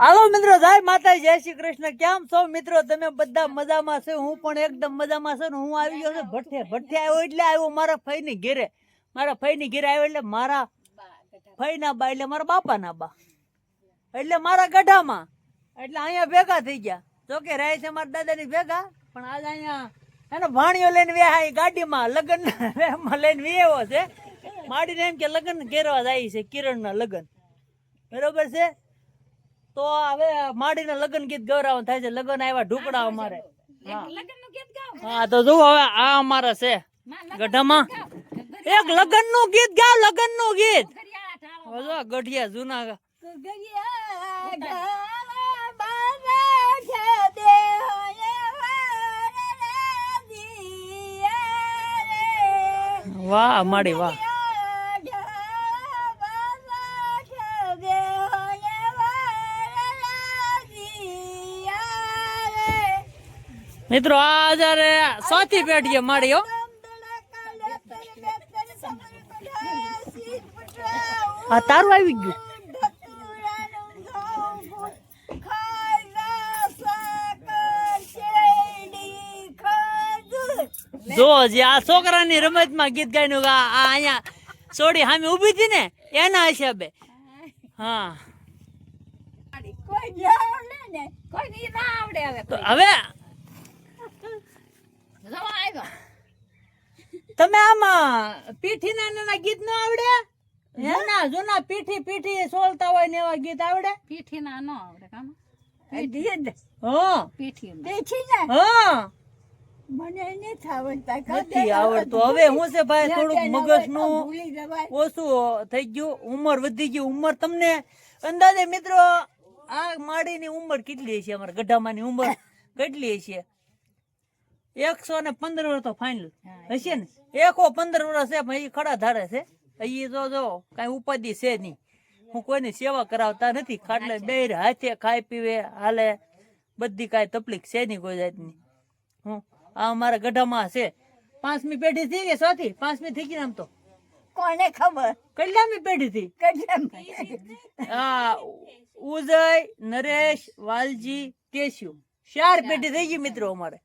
હાલો મિત્રો, જય માતા જય શ્રી કૃષ્ણ. કેમ છો મિત્રો? તમે બધા મજામાં છો? હું પણ એકદમ મજામાં છું હું આવી ગયો છું ભઠ્ઠે. ભઠ્ઠે આવ્યો એટલે આવ્યો મારા ફઈની ઘેરે. મારા ફઈની ઘેરે આવ્યો એટલે મારા ફઈના બા, એટલે મારા બાપાના બા. એટલે મારા ગઢામાં. એટલે અહીંયા ભેગા થઈ ગયા. જો કે રહે છે મારા દાદાની ભેગા, પણ આજ અહીંયા એનો ભાણિયો લઈને વ્યાહ ગાડીમાં લગ્નમાં લઈને વેવો છે. માડીને એમ કે લગ્ન ઘેરવા જાય છે કિરણના લગ્ન. બરોબર છે? તો હવે માડીને લગ્ન ગીત ગૌરાવ થાય છે. લગ્ન આવ્યા ઢુકડા અમારે. હા. તો જો હવે આ અમારા છે. ગઢામાં. એક લગ્નનું ગીત. ગાવ લગ્નનું ગીત ગઢિયા જૂના વાહ માડી વાહ. મિત્રો આ જયારે સોથી પેઢીએ હો. આ તારું આવી ગયું. જો જે આ છોકરાની રમતમાં ગીત ગાયનું આ અહીંયા સોડી સામે ઊભી હતી ને એના હિસાબે. હા. હવે તમે આમાં પીઠી ના નાના ગીત નો આવડે? જૂના જૂના પીઠી પીઠી સોલતા હોય ને એવા ગીત આવડે? પીઠી ના નો આવડે કામ. હા. પીઠી હા. મને નથી આવડતા. હવે હું છે ભાઈ થોડુંક મગજનું ઓછું થઈ ગયું. ઉંમર વધી ગઈ. ઉંમર તમને અંદાજે મિત્રો આ માડીની ઉંમર કેટલી છે અમારા ગઢામાની ઉંમર કેટલી છે એકસો ને પંદર વર્ષ તો ફાઇનલ હશે ને? એકો પંદર વર્ષ છે પણ એ ખડા ધારે છે. એ જો જો કઈ ઉપાધિ છે નહીં. હું કોઈની સેવા કરાવતા નથી ખાટલે બે હાથે ખાઈ પીવે હાલે. બધી કાંઈ તકલીફ છે નહીં કોઈ જાતની. હું આ અમારા ગઢામાં છે. પાંચમી પેઢી થઈ ગઈ સોથી પાંચમી થઈ ગઈ આમ તો? કોને ખબર? કેટલામી પેઢી થી? હા આ ઉદય નરેશ વાલજી કેશુ. ચાર પેઢી થઈ ગઈ મિત્રો અમારે.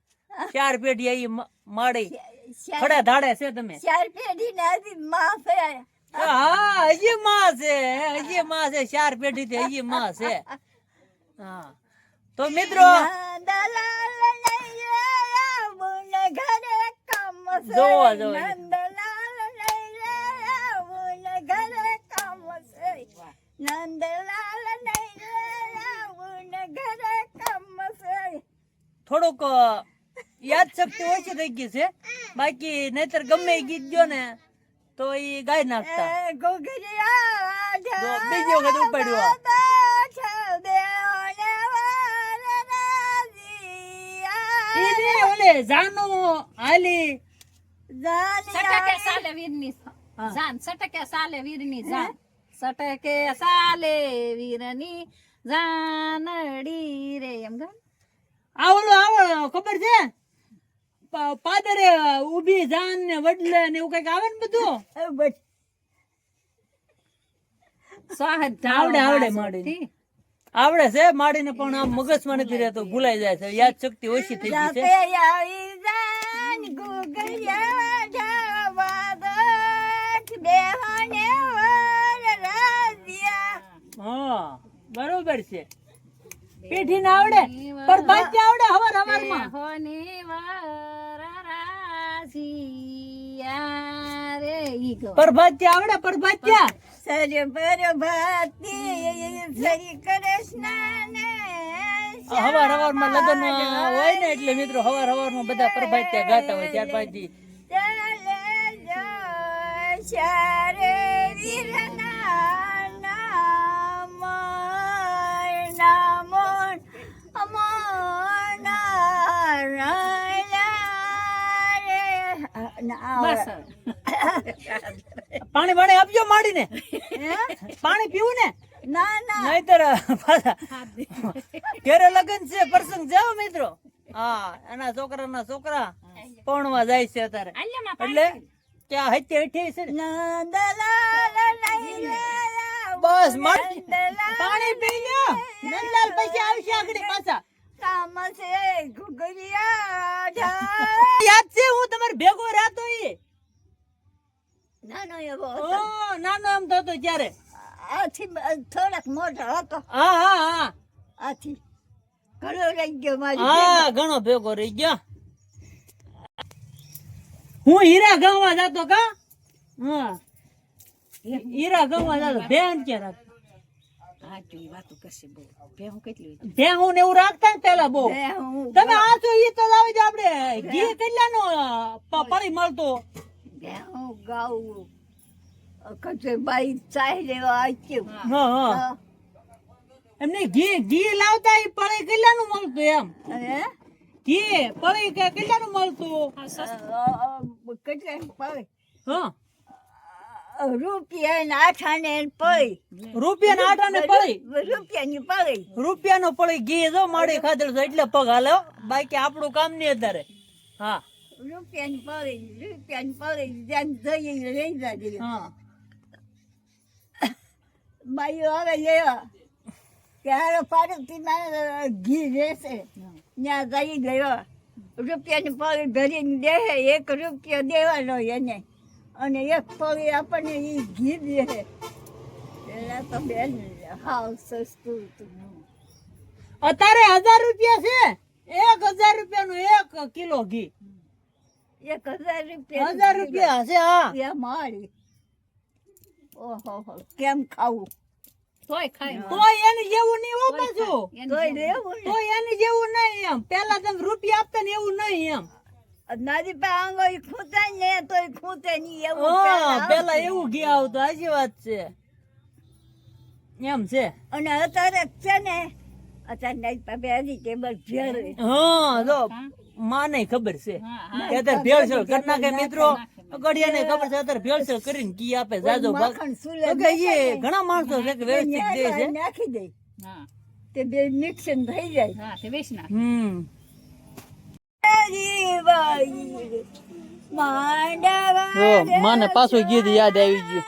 ચાર પેઢી અહીં મ- માળી ખડા ધાડે છે તમે. ચાર પેઢી ને હજી માં છે. હા હજી માં છે હજી માં છે. ચાર પેઢી થી હજી માં છે. હા. તો મિત્રો નંદલાલ નૈરે આવું ને ઘરે કામ છે. જોવો, જોવો. નંદલાલ નૈરે આવું ને ઘરે કામ છે. નંદલાલ નૈરે આવું ને ઘરે કામ છે. થોડુંક અ, યાદ શક્તિ ઓછી થઈ ગઈ છે. બાકી નહીતર ગમે ગીત ગયો ને તો એ ગાય નાખતા. બીજી વખત ઉપાડ્યું ઓલે જાનો હાલી. સટકે સાલે વીરની જાન સટકે સાલે વીરની જાન. સટકે સાલે વીરની જાનડી રે એમ ગાન આ ઓલો આવો ખબર છે? પાદરે ઊભી જાન ને વડલે ને એવું કંઈક આવે ને બધું? આવડે, આવડે માડીને. આવડે છે માડીને પણ આમ મગજમાં નથી રહેતો ભૂલાઈ જાય છે. યાદ શક્તિ ઓછી થઈ ગઈ છે. હા બરોબર છે. પેઠી ના આવડે પણ બાકી આવડે હવાર હવારમાં હોને રે ઈ પર પરભાત્યા આવડે પરભાત્યા સર પ્રભાતી શ્રી કૃષ્ણ હવાર હવારમાં લગ્ન હોય ને એટલે મિત્રો હવાર હવારમાં બધા પરભાત્યા ગાતા હોય ત્યાર પછી ચારે વીરના પાણી પાણી આપજો માડીને. પાણી પીવું ને ના. ના નહીતર ઘેરે લગન છે પ્રસંગ જાવ મિત્રો. હા એના છોકરાના છોકરા પૌણવા જાય છે અત્યારે. એટલે ક્યાં હત્યા હઠી છે બસ પાણી પી લ્યો. નંદલાલ પછી આવશે આગળ પાછા. તામસે ઘુઘરિયા ઢાળ. યાદ છે હું તમારે ભેગો રહેતો ઈ? નાનો એવો હતો. નાનો એમ થતો ત્યારે આથી થોડાક મોટો હતો. હા હા હા. આથી ઘણો રહી ગયો મારી હા ઘણો ભેગો રહી ગયો. હું હીરા ગામમાં જતો કા? હા. હીરા ગામમાં જતો. બેન કે રાખ? હા વાતો કરશે બહુ. ભેહું કેટલી હોય? ને એવું રાખતા ને પેલા બહુ. તમે આ છો ઈ તો લાવી દે આપણે. ઘી કેટલાનો પ- મળતો એમને ઘી ઘી લાવતા કેટલાનું મળતું એમ? ઘી પડી કેટલાનું મળતું? કેટલે પડે હા. રૂપિયા ને પડી રૂપિયા ને પડી ઘી જો માડી ખાધેલું એટલે પગ હાલે બાકી આપણું કામ નહીં અત્યારે. હા. રૂપિયાની પડી રૂપિયાની પડી જેમ જઈએ લઈ જાય હા. બાઈઓ આવે લેવા ત્યારે પાડોશી માં ઘી રહેશે ત્યાં જઈ ગયો. રૂપિયાની પડી ભરીને દે એક રૂપિયો દેવાનો એને. અને એક પડી આપણને એ ઘી દે પેલા તો બેન હાવ સસ્તું હતું. અત્યારે હજાર રૂપિયા છે. એક હજાર રૂપિયાનું એક કિલો ઘી. એક હજાર રૂપિયા હજાર રૂપિયા હશે હા. એ મારી. ઓહો કેમ ખાવું? તોય ખાય. તોય એની જેવું નહીં હો પાછું. તોય લેવું તોય એની જેવું નહીં એમ. પેલા તમે રૂપિયા આપતા ને એવું નહીં એમ. પા ને પેલા એવું ઘી આવતું હાજી વાત છે. એમ છે. અને અત્યારે છે ને અત્યારે નારી પા બેસી ટેબલ ભેળવે હા જો. હા. માને ખબર છે. અત્યારે ભેળસેળ કરી નાખે મિત્રો. ગડિયાને ખબર છે અત્યારે ભેળસેળ કરીને કી આપે જાજો ભાગ. માખણ સુલે તો કે એ ઘણા માણસો છે કે વ્યવસ્થિત દે છે. નાખી દે. તે બે મિક્સન થઈ જાય. હા તે વેચ નાખ. હમ. માને પાછું ગીત યાદ આવી ગયું.